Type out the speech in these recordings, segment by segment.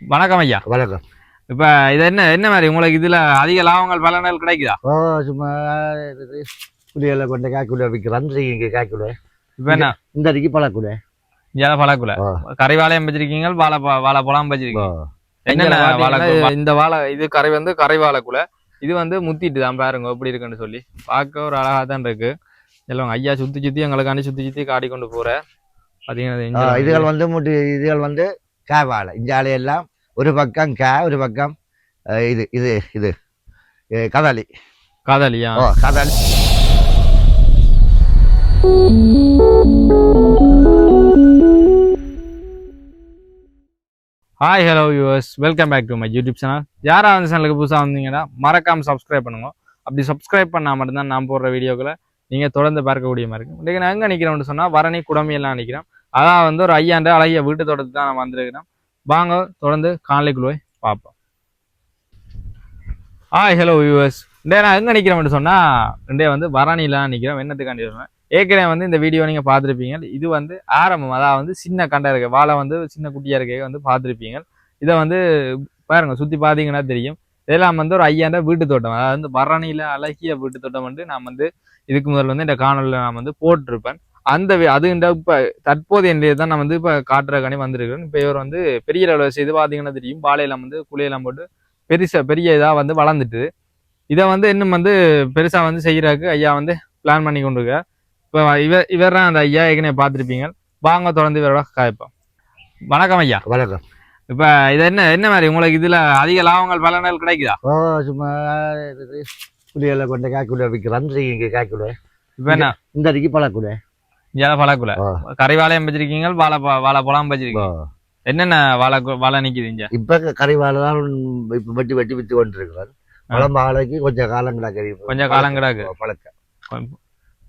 வணக்கம் ஐயா. வணக்கம். இப்ப இது என்ன என்ன மாதிரி உங்களுக்கு இதுல அதிக லாபங்கள் பலன்கள் கிடைக்குதா? ஓ சும்மா இது புளியெல்லாம் கொண்டு காய்க்குள்ள விற்கிறோம் இங்கே காய்க்குள்ள இப்ப என்ன? இந்த அடிக்கு பழக்குள்ள இந்தியால பழக்குல ஆ. கரைவாளையம் வச்சிருக்கீங்க வாழை வாழை பழம் வச்சிருக்கீங்க. என்னென்ன என்னென்ன வாழை இந்த வாழை இது கரை வந்து கரை வாழைக்குல இது வந்து முத்திட்டு தான் பாருங்க எப்படி இருக்குன்னு சொல்லி. பார்க்க ஒரு அழகா தான் இருக்கு. எல்லாம் ஐயா சுத்தி சுத்தி எங்களுக்காண்டி சுத்தி சுத்தி காடி கொண்டு போற. பாத்தீங்கன்னா இந்த இதுகள் வந்து முட்டு இதுகள் வந்து காவாழை இந்த ஆலையெல்லாம் ஒரு பக்கம் கா ஒரு பக்கம் இது இது இது அஹ், கதளி காதலியா? ஓ கதளி hi hello yours welcome back to my YouTube channel யாரா அந்த சேனலுக்கு புதுசாக வந்தீங்கன்னா மறக்காம சப்ஸ்கிரைப் பண்ணுங்க. அப்படி சப்ஸ்கிரைப் பண்ணால் மட்டும்தான் நான் போடுற வீடியோக்களை நீங்கள் தொடர்ந்து பார்க்கக்கூடிய மாதிரி இருக்கும். இன்றைக்கி நான் எங்கே நிற்கிறோம்னு சொன்னால் வரணி குடமையெல்லாம் நிற்கிறேன் அதான் வந்து ஒரு ஐயாண்ட அழகிய வீட்டு தோட்டத்துக்கு தான் நான் வந்திருக்கிறேன். வாங்க தொடர்ந்து காலைக்குள்ளே பார்ப்போம். ஆ ஹலோ வியூவர்ஸ் இன்றைய நான் எங்கே நிற்கிறோம்னு சொன்னால் ரெண்டே வந்து வராணியில் நினைக்கிறேன் என்னத்துக்காண்டி சொன்னேன் ஏற்கனவே வந்து இந்த வீடியோ நீங்கள் பார்த்துருப்பீங்க. இது வந்து ஆரம்பம். அதாவது வந்து சின்ன கண்டா இருக்க. வாழை வந்து சின்ன குட்டியாக இருக்க வந்து பார்த்துருப்பீங்க. இதை வந்து பாருங்கள் சுற்றி பார்த்தீங்கன்னா தெரியும். இதெல்லாம் வந்து ஒரு ஐயாண்ட வீட்டு தோட்டம். அதாவது வந்து பரணியில் அழகிய வீட்டு தோட்டம் வந்து நான் வந்து இதுக்கு முதல்ல வந்து இந்த காணொலியில் நான் வந்து போட்டிருப்பேன். அந்த வி- அது இந்த இப்போ தற்போதைய நிலையை தான் நான் வந்து இப்போ காட்டுறக்கானே வந்திருக்கிறேன். இப்போ இவர் வந்து பெரிய லெவலில் செய்து பார்த்தீங்கன்னா தெரியும். வாழையெல்லாம் வந்து குலையெல்லாம் போட்டு பெருசாக பெரிய இதாக வந்து வளர்ந்துட்டு. இதை வந்து இன்னும் வந்து பெருசாக வந்து செய்யறதுக்கு ஐயா வந்து பிளான் பண்ணி கொண்டு இப்போ இவர் இவர் தான் அந்த ஐயா ஏற்கனவே பார்த்துருப்பீங்க. வாங்க தொடர்ந்து இவரோட காய்ப்போம். வணக்கம் ஐயா. வணக்கம். இப்போ இது என்ன என்ன மாதிரி உங்களுக்கு இதுல அதிக லாபங்கள் பலன்கள் கிடைக்குதா? ஓ சும்மா புளியெல்லாம் கொண்டு காய்க்குள்ள விற்கிறோம் இங்கே காய்க்குள்ள இப்போ என்ன? இந்த அடிக்கு பழக்குள்ள இந்தியால பழக்குல ஆ. கரைவாளையம் வச்சிருக்கீங்க வாழை வாழை பழம் வச்சிருக்கீங்க என்னென்ன வாழை வாழை நிக்குது இங்க இப்ப கறிவாழை தான் இப்ப வெட்டி வெட்டி வித்து கொண்டிருக்கிறார் பழம் வாழைக்கு கொஞ்சம் காலம் கிடக்கு கொஞ்சம் காலம் கிடக்கு பழக்கம்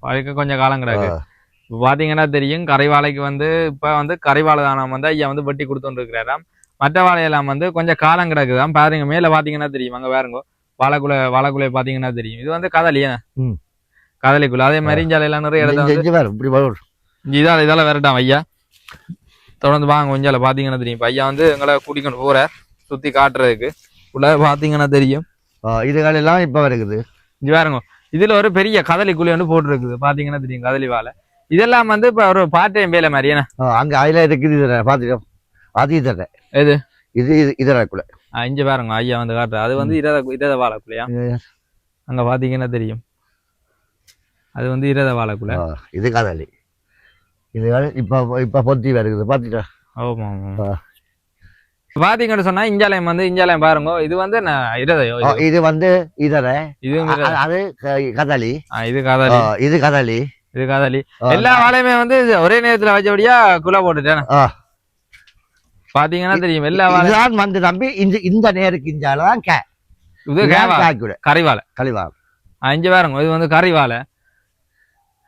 வாழைக்கு கொஞ்சம் காலம் கிடக்கு பாத்தீங்கன்னா தெரியும் கரைவாழைக்கு வந்து இப்ப வந்து கரைவாழை தானம் வந்து ஐயா வந்து வெட்டி கொடுத்துட்டு இருக்கிறாராம் மற்ற வாழையெல்லாம் வந்து கொஞ்சம் காலம் கிடக்குதாம் பாருங்க மேல பாத்தீங்கன்னா தெரியும் அங்க பாருங்க. வாழைக்குள்ள வாழைக்குள்ள பாத்தீங்கன்னா தெரியும். இது வந்து கதலியா ம். கதலிக்குள்ள. அதே மாதிரி இஞ்சாலையெல்லாம் நிறைய இடத்துல பாரு இப்படி வரும் இதால இதால விரட்டாம் ஐயா. தொடர்ந்து வாங்க கொஞ்சால பாத்தீங்கன்னா தெரியும். ஐயா வந்து எங்களை கூட்டிக்கொண்டு போற சுத்தி காட்டுறதுக்கு. உள்ள பாத்தீங்கன்னா தெரியும். இதுகள் எல்லாம் இப்ப வருகுது. இங்க பாருங்க. இதுல ஒரு பெரிய கதலி குழி வந்து போட்டுருக்குது. பாத்தீங்கன்னா தெரியும் கதலி வாழை இதெல்லாம் வந்து இப்ப ஒரு பார்ட் டைம் வேலை மாதிரி என்ன? ஆ, அங்க அதுல இருக்குது இதுல. பாத்துட்டோம் அது இதுல. எது? இது இது இதற்குள்ள ஆ, இங்க பாருங்க ஐயா வந்து காட்டுற அது வந்து இரத இரத வாழைக்குள்ளையா? அங்க பாத்தீங்கன்னா தெரியும். அது வந்து இரத வாழைக்குள்ள இது கதலி. இதுகள் இப்ப இப்ப பொத்தி வருகுது பாத்துட்டோம் ஆமா ஆமா. ஆ. பாத்தீங்கன்னு சொன்னா இஞ்சாலயம் வந்து இஞ்சாலயம் பாருங்க இது வந்து ஆ, இது. வந்து இதர. இது அது க- கதலி. இது ஆ, கதலி இது கதலி. இது கதலி. ஆ, எல்லா வாழையுமே வந்து ஒரே நேரத்துல வச்சபடியா குலை போட்டுட்டேன். பாத்தீங்கன்னா தெரியும் எல்லா வாழை இதுதான் வந்து நம்பி இந்த இந்த நேருக்கு இஞ்சாலதான் கே. இது கறிவாழை ஆ, இங்க பாருங்க இது வந்து கறிவாழை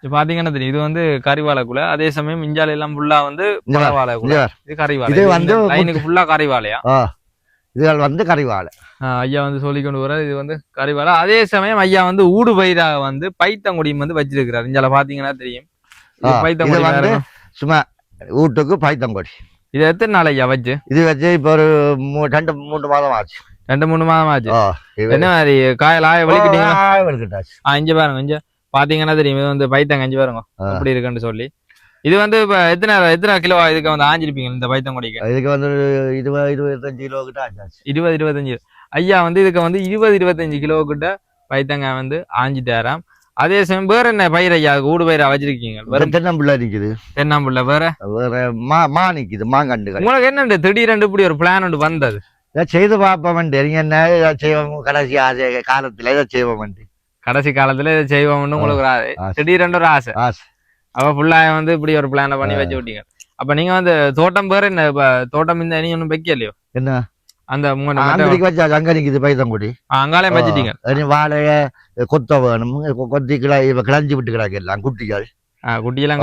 இது பாத்தீங்கன்னா தெரியும். இது வந்து கறிவாழைக்குள்ள அதே சமயம் இஞ்சால எல்லாம் ஃபுல்லா வந்து வாழைக்குள்ள. இது கறிவாழை இது இது வந்து லைனுக்கு ஃபுல்லா கறிவாழையா இதுகள் வந்து கறிவாழை ஐயா வந்து சொல்லி கொண்டு வர இது வந்து கறிவாழை அதே சமயம் ஐயா வந்து ஊடு பயிராக வந்து பைத்தங்குடியும் வந்து வச்சிருக்கிறார். இஞ்சால பாத்தீங்கன்னா தெரியும். இது பைத்தங்குடி இது வந்து. சும்மா வீட்டுக்கு பைத்தங்கொடி. இது எத்தனை நாள் ஐயா வச்சு? இது வச்சு இப்போ ஒரு ரெண்டு மூன்று மாதம் ஆச்சு. ரெண்டு மூணு மாதம் ஆச்சு. இது- என்ன மாதிரி? காயல் ஆய வலிக்கிட்டீங்களா? ஆ, வெளிக்கிட்டாச்சு ஆ இங்க பாருங்க இங்க. பாத்தீங்கன்னா தெரியும் இது வந்து பைத்தங்க இங்க பாருங்க. ஆ. எப்படி இருக்குன்னு சொல்லி. இது வந்து இப்ப எத்தனை எத்தனை கிலோ இதுக்கு வந்து ஆஞ்சிருப்பீங்க இந்த பைத்தங்குடிக்கு இதுக்கு வந்து இருபது இருபத்தஞ்சு கிலோ கிட்ட ஆச்சாச்சு இருபது இருபத்தஞ்சு. ஐயா வந்து இதுக்கு வந்து இருபது இருபத்தஞ்சு கிலோ கிட்ட பைத்தங்காய் வந்து ஆஞ்சிட்டாராம். அதே சமயம் வேற என்ன பயிர் ஐயா ஊடு பயிரா வச்சிருக்கீங்க? வெறும் தென்னம்பிள்ளை நிக்குது தென்னாம்புள்ள வேற? வேற மா மா நிக்குது மாங்கண்டுகள். உங்களுக்கு என்ன திடீரென்று இப்படி ஒரு பிளான் ஒன்று வந்தது? இதை செய்து பார்ப்போம் நீங்க என்ன இதை செய்வோம்? கடைசி ஆசை காலத்துல இதை செய்வோம் கடைசி காலத்துல இதை செய்வோம்னு உங்களுக்கு ஒரு ஆசை. திடீரென்று ஒரு ஆசை. ஆசை. அவ ஃபுல்லா வந்து இப்படி ஒரு பிளான பண்ணி வச்சு விட்டீங்க. அப்ப நீங்க வந்து தோட்டம் பேர் என்ன? இப்ப தோட்டம் இந்த நீ ஒன்றும் வைக்கலையோ? என்ன? அந்த அங்க நிக்குது பைத்தங்குடி. ஆ, அங்காலையும் வச்சுட்டீங்க. வாழைய கொத்த வேணும். கொத்தி கிளை இவ கிளஞ்சி விட்டு கிடக்கு எல்லாம் குட்டிகள். குட்டியெல்லாம்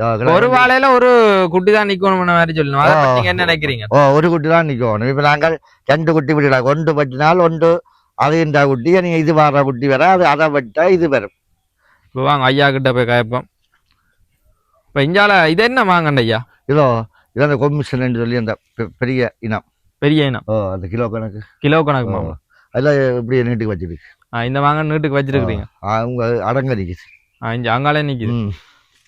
ஆ, இப்ப ஒரு கிளஞ்சி- வாழையில ஒரு குட்டி தான் நிக்கணும் மாதிரி சொல்லணும்? அதை நீங்க என்ன நினைக்கிறீங்க? ஓ ஒரு குட்டி தான் நிக்கணும். இப்ப நாங்கள் ரெண்டு குட்டி விட்டுக்கலாம் ஒன்று பட்டினால் ஒன்று அது இந்த குட்டி நீங்க இது வர குட்டி வர அது அதை விட்டா இது வரும். இப்ப வாங்க ஐயா கிட்ட போய் கேட்போம். இப்ப இஞ்சால இது என்ன வாங்கண்ட ஐயா? இதோ இது அந்த கொமிஷன் சொல்லி அந்த பெரிய இனம். பெரிய இனம். ஓ அந்த கிலோ கணக்கு. கிலோ கணக்கு மாமா. அதில் இப்படி நீட்டுக்கு வச்சிருக்கு. ஆ, இந்த மாங்காய் நீட்டுக்கு வச்சிருக்கிறீங்க. அவங்க அடங்க நிற்கிது ஆ, இங்க அங்காலே நிக்குது. ம்.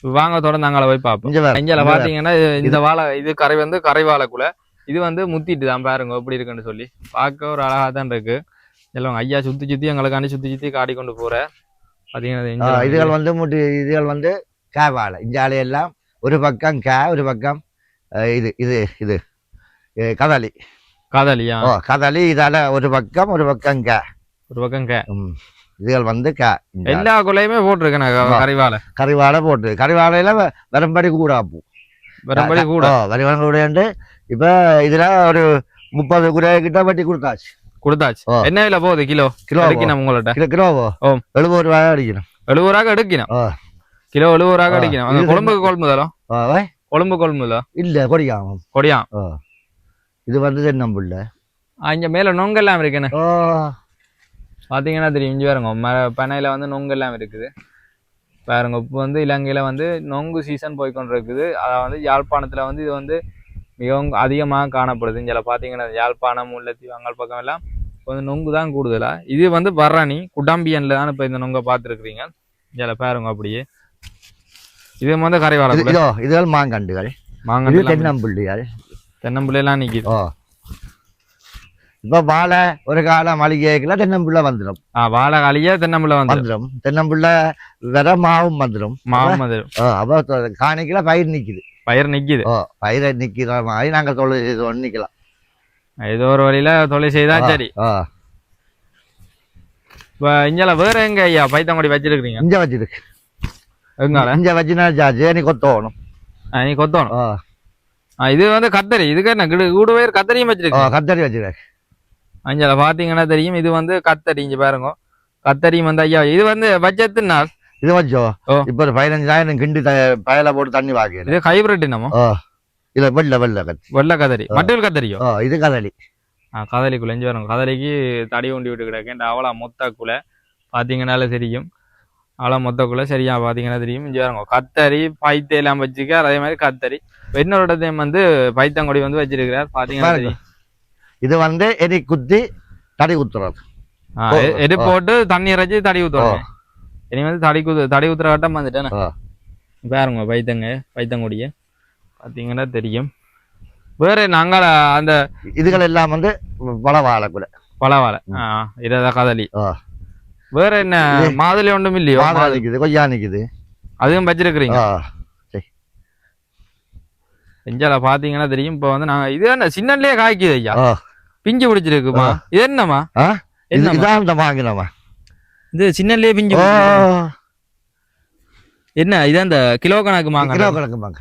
வாங்க தொடர்ந்து அங்கால போய் பார்ப்போம் இங்கே பாத்தீங்கன்னா இந்த வாழை இது கரை வந்து கரை வாழைக்குள்ள இது வந்து முத்திட்டு தான் பாருங்க எப்படி இருக்குன்னு சொல்லி. பார்க்க ஒரு அழகா தான் இருக்கு. எல்லாம் ஐயா சுத்தி சுத்தி எங்களுக்காண்டி சுத்தி சுத்தி காடி கொண்டு ஆ, இங்க இதுகள் வந்து முடி இதுகள் வந்து காய் வாழை. இந்த எல்லாம் ஒரு பக்கம் காய் ஒரு பக்கம் இது இது இது கதளி. காதலியா ஓ கதளி இதால ஒரு பக்கம் ஒரு பக்கம் காய் ஒரு பக்கம் கே. இதுகள் வந்து இந்த எல்லா கொலையுமே போட்டிருக்கேன். கறிவாழை கறிவாழை போட்டு கறிவாழையில வரும்படி கூட பூ. வரும்படி கூட? ஓ வருவாங்க கூடண்டு இப்போ இதுல ஒரு முப்பது குறை கிட்ட வட்டி கொடுத்தாச்சு. கொடுத்தாச்சு. என்ன விலை போகுது கிலோ கிலோ எடுக்கணும் உங்கள்ட்ட கிலோ கிலோவோ ஓ. எழுபது ரூபாய் அடிக்கணும் எழுபது ரூபாய்க்கு எடுக்கணும். கிலோ எழுபது ரூபாய்க்கு. அடிக்கணும் அங்க கொழும்புக்கு வை. கொழும்பு கொள்முதலோ இல்ல கொடிக்காம கொடியா ஓ இது வந்து தென்னம்புள்ள இங்க மேல நொங்கெல்லாம் இருக்குன்னு ஓ பாத்தீங்கன்னா தெரியும் இஞ்சி பாருங்க மர பனையில வந்து நொங்கு எல்லாம் இருக்குது பாருங்க இப்போ வந்து இலங்கையில வந்து நொங்கு சீசன் போய்க்கொண்டு இருக்குது அதாவது வந்து யாழ்ப்பாணத்துல வந்து இது வந்து மிகவும் அதிகமாக காணப்படுது இங்கே பார்த்தீங்கன்னா யாழ்ப்பாணம் முல்லைத்தீவு அங்காள் பக்கம் எல்லாம் வந்து நொங்கு தான் கூடுதலா? இது வந்து பரணி குடாம்பியன்ல தான் இப்போ இந்த நொங்கை பார்த்துருக்குறீங்க? இதில் பாருங்க அப்படியே. இது வந்து கரை இது வரக்கூடாது இதோ இதுகள் மாங்கண்டுகள் மாங்கன்று தென்னம்புள்ளிகள். தென்னம்பிள்ளையெல்லாம் நிற்கிது ஓ. இப்ப வாழை ஒரு காலம் மளிகைக்குள்ள தென்னம்புள்ள வந்துடும் ஆ வாழை காலியா தென்னம்பிள்ளை வந்து வந்துடும் தென்னம்புள்ள வேற மாவும் வந்துடும் மாவும் ஓ அப்ப காணிக்கல பயிர் நிக்குது. பயிர் நிற்கிது ஓ பயிரை நிக்கிற மாதிரி நாங்க தொழில் நிக்கலாம் ஏதோ ஒரு வழியில தொழில் செய்தா சரி. இப்போ இங்கே வேற எங்க ஐயா? பைத்தங்குடி வச்சிருக்கிறீங்க? இங்க வச்சிருக்கு. எங்கால? இங்க வச்சுனா ஜேனி கொத்தோணும். நீ கொத்தணும். இது வந்து கத்தரி. இதுக்கு என்ன கிடு பேர் கத்தரியும் வச்சிருக்கு? கத்தரி வச்சிருக்கு. அஞ்சல பாத்தீங்கன்னா தெரியும். இது வந்து கத்தரி இங்க பாருங்க. கத்தரியும் வந்து ஐயா இது வந்து பட்ஜெத்து நாள் இது வச்சோ? ஓ. இப்ப பதினஞ்சாயிரம் கிண்டி பயல போட்டு தண்ணி வாக்கல இது ஹைபிரிட் என்னமோ? இல்ல வெள்ள வெள்ள கத்தி வெள்ளை கதரி மட்டில் கத்தரியோ ஓ இது கதலி கதலிக்குள்ள இஞ்சி பாருங்க கதலிக்கு தடி உண்டி விட்டு கிடக்கேன் அவளா மொத்தக்குள்ள பாத்தீங்கன்னால தெரியும். அவளா மொத்தக்குள்ள சரியா பாத்தீங்கன்னா தெரியும். இஞ்சி பாருங்க கத்தரி பைத்தை எல்லாம் வச்சுக்கார் அதே மாதிரி கத்தரி. இன்னொரு இடத்தையும் வந்து பைத்தங்கொடி வந்து வச்சிருக்கிறார். தெரியும். இது வந்து எரி குத்தி தடி குத்துறது ஆ, ஓ, எ- எடு ஓ. போட்டு தண்ணி இறைச்சி தடி ஊத்துறோம் இனி வந்து தடி குத்து தடி ஊத்துற கட்டம் வந்துட்டேன். பாருங்க பைத்தங்க பைத்தங்குடிய. பாத்தீங்கன்னா தெரியும். வேற நாங்கள அந்த இதுகள் எல்லாம் வந்து பல வாழைக்குள்ள பழவாழை ஆ இத கதலி. ஓ. வேற என்ன மாதுளை ஒன்றும் இல்லையோ? மாதா மாது- நிக்குது கொய்யா நிக்குது. அதுவும் வச்சிருக்கிறீங்க? செஞ்சால பாத்தீங்கன்னா தெரியும். இப்போ வந்து நாங்க இது என்ன சின்னன்லயே காய்க்குது ஐயா. பிஞ்சு பிடிச்சிருக்குமா? இது என்னம்மா? இதான் இந்த வாங்கினோமா இது சின்னன்லயே பிஞ்சு. என்ன இது அந்த கிலோ கணக்கு கிலோ மாங்க கணக்கு வாங்க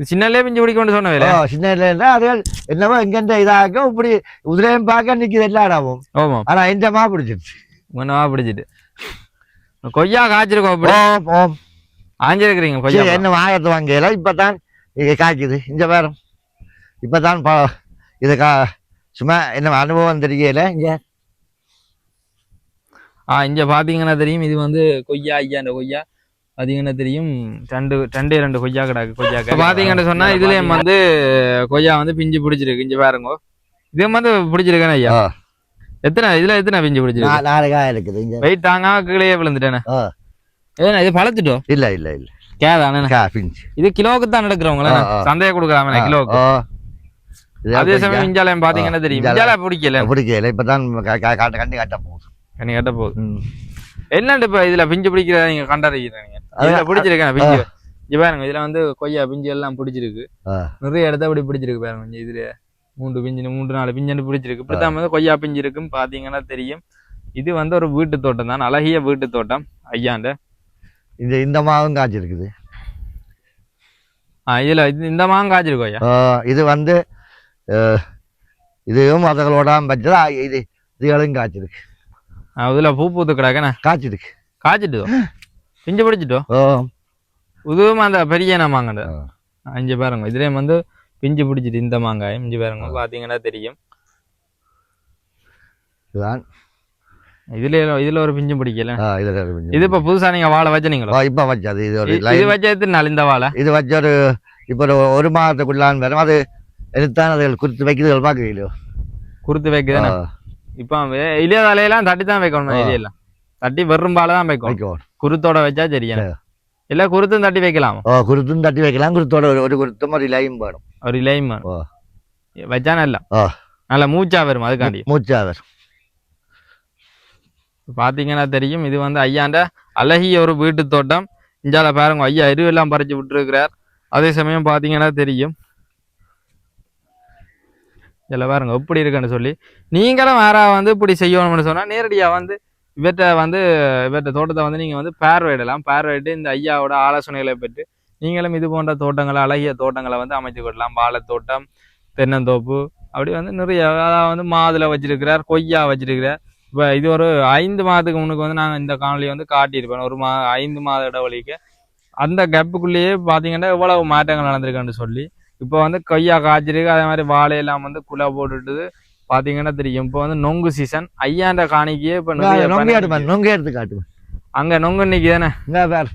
இது சின்னன்லயே பிஞ்சு பிடிக்கணும்னு சொன்ன வேலை. ஓ சின்ன இல்ல அது என்னவோ இங்க இதாக இப்படி உதிரையும் பார்க்க நிக்குது எல்லா இடமும் ஓமா ஆனா இந்த மா பிடிச்சிருச்சு. ஒன்னவா பிடிச்சிட்டு. கொய்யா காய்ச்சிருக்கோம் அப்படி. ஓம் ஆஞ்சிருக்கிறீங்க கொய்யா என்ன வாயத்தை வாங்கல இப்பதான் இது காய்க்குது இந்த வேறம் இப்பதான் பா இது கா சும்மா என்ன அனுபவம் தெரியல இங்க? ஆ இங்க பாத்தீங்கன்னா தெரியும் இது வந்து கொய்யா ஐயா அந்த கொய்யா. பாத்தீங்கன்னா தெரியும்? ரெண்டு ரெண்டே ரெண்டு கொய்யா கிடக்கு கொய்யா இப்ப பாத்தீங்கன்னு சொன்னா இதுலயும் வந்து கொய்யா வந்து பிஞ்சு பிடிச்சிருக்கு இங்க பாருங்க. இது வந்து பிடிச்சிருக்கேன் ஐயா. எத்தனை இதுல எத்தனை பிஞ்சு பிடிச்சிருக்கு? நாலு காய் இருக்குது இங்க. வெயிட் தாங்க கீழே விழுந்துட்டேனே. ஏன்னா இது பழத்துட்டோம் இல்ல இல்ல இல்ல. கேதானே கா பிஞ்சு. இது கிலோவுக்கு தான் நடக்கிறவங்கள. சந்தையை கொடுக்குறாங்க கிலோவுக்கு? அதே சமயம் இஞ்சாலயம் பாத்தீங்கன்னா தெரியும். இஞ்சால- பிடிக்கல. பிடிக்கல இப்பதான் காட்ட கண்டி காட்ட போகுது. கண்ணி கட்ட போகுது. என்னண்டு இப்ப இதுல பிஞ்சு பிடிக்கிறத நீங்க கண்டறிகிறீங்க? இதுல பிடிச்சிருக்கேன் பிஞ்சு. இங்க பாருங்க இதுல வந்து கொய்யா பிஞ்சு எல்லாம் பிடிச்சிருக்கு. நிறைய இடத்த அப்படி பிடிச்சிருக்கு பாருங்க இங்க இதுல. மூன்று பிஞ்சு மூன்று நாலு பிஞ்சு பிடிச்சிருக்கு. இப்படித்தான் வந்து கொய்யா பிஞ்சு இருக்கும் பாத்தீங்கன்னா தெரியும். இது வந்து ஒரு வீட்டு தோட்டம் தான் அழகிய வீட்டு தோட்டம் ஐயாண்ட. இந்த இந்த மாவும் காய்ச்சிருக்குது ஆ, இதுல இது- இந்த மாங்காய் காய்ச்சிருக்கு ஐயா. இது வந்து இதுவும் அதுகளோட பட்சம் இது இதுகளும் காய்ச்சிருக்கு ஆ, இதுல பூ பூத்து கிடக்குண்ணே காய்ச்சிருக்கு காய்ச்சிட்டு பிஞ்சு பிடிச்சிட்டோ? ஓ இதுவும் அந்த பெரிய மாங்கண்டு. இங்க பாருங்க. இதுலயும் வந்து பிஞ்சு பிடிச்சிட்டு இந்த மாங்காய் இங்க பாருங்க. பாத்தீங்கன்னா தெரியும். இதுல இதுல ஒரு பிஞ்சு பிடிக்கல. இது இப்ப புதுசா நீங்க வாழை வச்சனீங்களோ இப்ப வச்சது. இது ஒரு இது வச்ச எத்தனை நாள் இந்த வாழை? இது வச்ச ஒரு இப்ப ஒரு மாதத்துக்குள்ளான் வரும். அது எடுத்தான் அதுகள் குறித்து வைக்கிறது பார்க்குறீங்களோ? குருத்து வைக்குதுன்னு இப்போ இளைய தலையெல்லாம் தட்டி தான் வைக்கணும். இலையெல்லாம் தட்டி வெறும்பால தான் வைக்கணும் வைக்கணும் குருத்தோட வச்சா சரியா சரி. இல்ல குருத்தும் தட்டி வைக்கலாம்? ஓ குருத்தும் தட்டி வைக்கலாம். குருத்தோட ஒரு குருத்தும் ஒரு இலையும் வேணும். ஒரு இலையும் ஓ. வச்சா நல்லா. நல்லா மூச்சா வரும் அதுக்காண்டி. மூச்சாவர் பாத்தீங்கன்னா தெரியும் இது வந்து ஐயாண்ட அழகிய ஒரு வீட்டு தோட்டம். இஞ்சால பாருங்க ஐயா எருவெல்லாம் பறிச்சு விட்டுருக்கிறார். அதே சமயம் பாத்தீங்கன்னா தெரியும். இதில் பாருங்க எப்படி இருக்குன்னு சொல்லி. நீங்களும் வேற வந்து இப்படி செய்யணும்னு சொன்னா நேரடியா வந்து இவற்றை வந்து இவர்கிட்ட தோட்டத்தை வந்து நீங்கள் வந்து பார்வையிடலாம் பார்வையிட்டு இந்த ஐயாவோட ஆலோசனைகளை பெற்று நீங்களும் இது போன்ற தோட்டங்களை அழகிய தோட்டங்களை வந்து அமைத்து கொள்ளலாம். வாழைத்தோட்டம் தென்னந்தோப்பு அப்படி வந்து நிறைய அதாவது வந்து மாதுளை வச்சிருக்கிறார் கொய்யா வச்சிருக்கிறார். இப்போ இது ஒரு ஐந்து மாதத்துக்கு முன்னுக்கு வந்து நாங்கள் இந்த காணொலியை வந்து காட்டியிருப்பேன் ஒரு மா ஐந்து மாத இடைவெளிக்கு. அந்த கேப்புக்குள்ளேயே பார்த்தீங்கன்னா எவ்வளவு மாற்றங்கள் நடந்திருக்குன்னு சொல்லி இப்போ வந்து கொய்யா காய்ச்சிருக்கு. அதே மாதிரி வாழையெல்லாம் வந்து குலை போட்டுட்டு பார்த்தீங்கன்னா தெரியும். இப்போ வந்து நொங்கு சீசன் ஐயாண்ட காணிக்கையே இப்போ நொங்க எடுப்பேன். நொங்க எடுத்து காட்டுவேன் அங்க நொங்கு நிற்கிதானே இங்க பேர்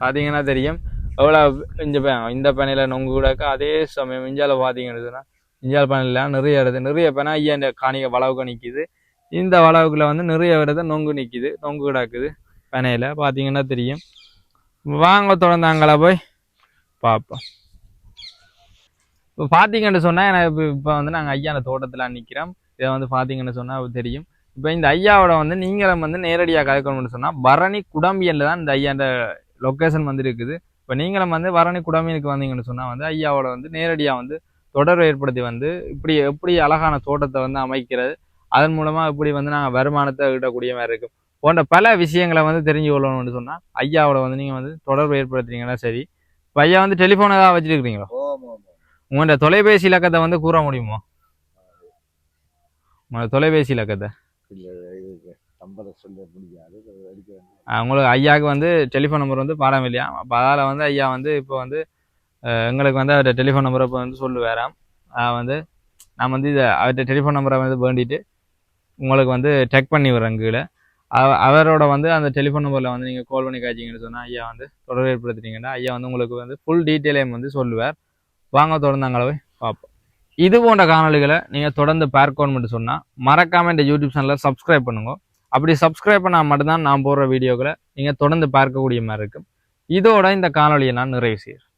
பார்த்தீங்கன்னா தெரியும். எவ்வளோ இந்த இந்த பனையில் நொங்கு கூடக்க அதே சமயம் இஞ்சால பார்த்தீங்கன்னு சொன்னால் இஞ்சால் பனையில் நிறைய இடது நிறைய பனை ஐயா இந்த காணிக்க வளவுக்கு நிற்கிது இந்த வளவுக்குள்ள வந்து நிறைய இடத்த நொங்கு நிற்கிது நொங்கு கிடக்குது பனையில். பார்த்தீங்கன்னா தெரியும். வாங்க தொடர்ந்து அங்கே போய் பார்ப்போம் இப்போ பார்த்தீங்கன்னு சொன்னால் எனக்கு இப்போ வந்து நாங்கள் ஐயா அந்த தோட்டத்தில் நிற்கிறோம் இதை வந்து பார்த்தீங்கன்னு சொன்னால் தெரியும். இப்போ இந்த ஐயாவோட வந்து நீங்களும் வந்து நேரடியாக கலக்கணும்னு சொன்னால் பரணி குடம்பியனில் தான் இந்த ஐயா அந்த லொக்கேஷன் வந்து இருக்குது இப்போ நீங்களும் வந்து பரணி குடம்பியனுக்கு வந்தீங்கன்னு சொன்னால் வந்து ஐயாவோட வந்து நேரடியாக வந்து தொடர்பு ஏற்படுத்தி வந்து இப்படி எப்படி அழகான தோட்டத்தை வந்து அமைக்கிறது அதன் மூலமாக இப்படி வந்து நாங்கள் வருமானத்தை ஈட்டக்கூடிய மாதிரி இருக்கும். போன்ற பல விஷயங்களை வந்து தெரிஞ்சு கொள்ளணும்னு சொன்னால் ஐயாவோட வந்து நீங்கள் வந்து தொடர்பு ஏற்படுத்துறீங்கன்னா சரி. இப்போ ஐயா வந்து டெலிஃபோன் ஏதாவது வச்சிருக்கிறீங்களா? உங்களோட தொலைபேசி இலக்கத்தை வந்து கூற முடியுமா? உங்களோட தொலைபேசி இலக்கத்தை உங்களுக்கு ஐயாவுக்கு வந்து டெலிஃபோன் நம்பர் வந்து பாடம் இல்லையா? அப்போ அதால் வந்து ஐயா வந்து இப்போ வந்து எங்களுக்கு வந்து அவர்கிட்ட டெலிஃபோன் நம்பரை இப்போ வந்து சொல்லுவாராம். ஆஹ் வந்து நான் வந்து இதை அவர்கிட்ட டெலிஃபோன் நம்பரை வந்து வேண்டிட்டு உங்களுக்கு வந்து டெக் பண்ணி விடுறேன் கீழே. அவ- அவரோட வந்து அந்த டெலிஃபோன் நம்பரில் வந்து நீங்கள் கால் பண்ணி காய்ச்சிங்கன்னு சொன்னால் ஐயா வந்து தொடர்பு ஏற்படுத்துறீங்கன்னா ஐயா வந்து உங்களுக்கு வந்து ஃபுல் டீட்டெயிலையும் வந்து சொல்லுவார். வாங்க தொடர்ந்து அங்கே போய் பார்ப்போம். இது போன்ற காணொளிகளை நீங்கள் தொடர்ந்து பார்க்கணும்னு சொன்னால் மறக்காமல் இந்த யூடியூப் சேனலை சப்ஸ்கிரைப் பண்ணுங்க. அப்படி சப்ஸ்கிரைப் பண்ணால் மட்டும்தான் நான் போடுற வீடியோக்களை நீங்கள் தொடர்ந்து பார்க்கக்கூடிய மாதிரி இருக்கும். இதோட இந்த காணொளியை நான் நிறைவு செய்கிறேன்.